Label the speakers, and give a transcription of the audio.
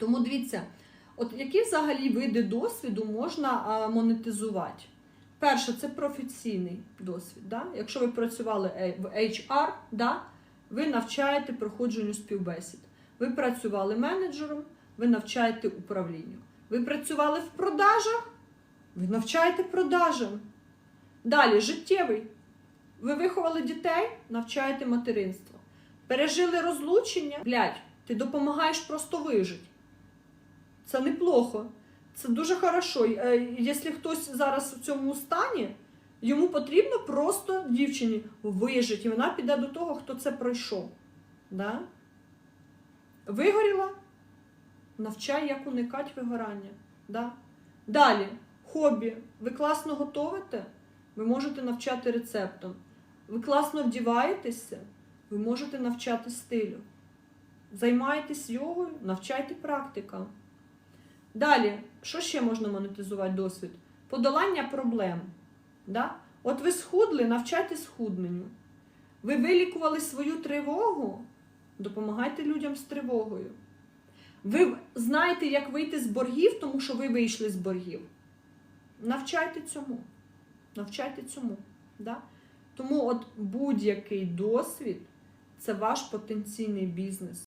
Speaker 1: Тому дивіться, от які взагалі види досвіду можна монетизувати? Перше, це професійний досвід. Да? Якщо ви працювали е, в HR, да? ви навчаєте проходженню співбесід. Ви працювали менеджером, ви навчаєте управлінню. Ви працювали в продажах, ви навчаєте продажам. Далі життєвий. Ви виховали дітей, навчаєте материнство. Пережили розлучення, блядь, ти допомагаєш просто вижити. Це неплохо. Це дуже хорошо. Е, Якщо хтось зараз в цьому стані, йому потрібно просто дівчині вижити. І вона піде до того, хто це пройшов. Да? Вигоріла, навчай, як уникати вигорання. Да? Далі, хобі. Ви класно готовите, ви можете навчати рецептом. Ви класно вдіваєтеся, ви можете навчати стилю. Займаєтесь йогою, навчайте практикам. Далі, що ще можна монетизувати досвід? Подолання проблем. Да? От ви схудли, навчайте схудненню. Ви вилікували свою тривогу, допомагайте людям з тривогою. Ви знаєте, як вийти з боргів, тому що ви вийшли з боргів. Навчайте цьому. Навчайте цьому. Да? Тому от будь-який досвід це ваш потенційний бізнес.